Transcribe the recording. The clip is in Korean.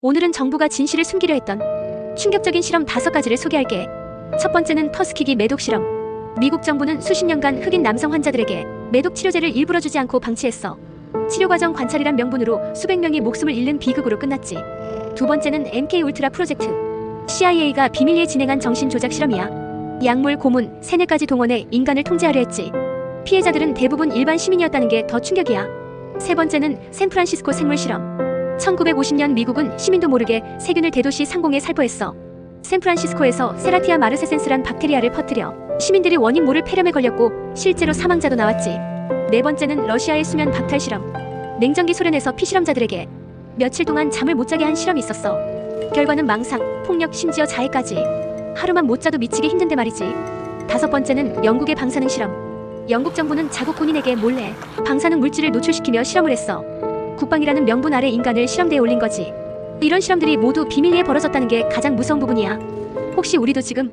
오늘은 정부가 진실을 숨기려 했던 충격적인 실험 다섯 가지를 소개할게. 첫 번째는 터스키기 매독 실험. 미국 정부는 수십 년간 흑인 남성 환자들에게 매독 치료제를 일부러 주지 않고 방치했어. 치료 과정 관찰이란 명분으로 수백 명이 목숨을 잃는 비극으로 끝났지. 두 번째는 MK 울트라 프로젝트. CIA가 비밀리에 진행한 정신 조작 실험이야. 약물, 고문, 세뇌까지 동원해 인간을 통제하려 했지. 피해자들은 대부분 일반 시민이었다는 게 더 충격이야. 세 번째는 샌프란시스코 생물 실험. 1950년 미국은 시민도 모르게 세균을 대도시 상공에 살포했어. 샌프란시스코에서 세라티아 마르세센스란 박테리아를 퍼뜨려 시민들이 원인 모를 폐렴에 걸렸고 실제로 사망자도 나왔지. 네 번째는 러시아의 수면 박탈 실험. 냉전기 소련에서 피실험자들에게 며칠 동안 잠을 못 자게 한 실험이 있었어. 결과는 망상, 폭력, 심지어 자해까지. 하루만 못 자도 미치기 힘든데 말이지. 다섯 번째는 영국의 방사능 실험. 영국 정부는 자국 군인에게 몰래 방사능 물질을 노출시키며 실험을 했어. 국방이라는 명분 아래 인간을 실험대에 올린 거지. 이런 실험들이 모두 비밀리에 벌어졌다는 게 가장 무서운 부분이야. 혹시 우리도 지금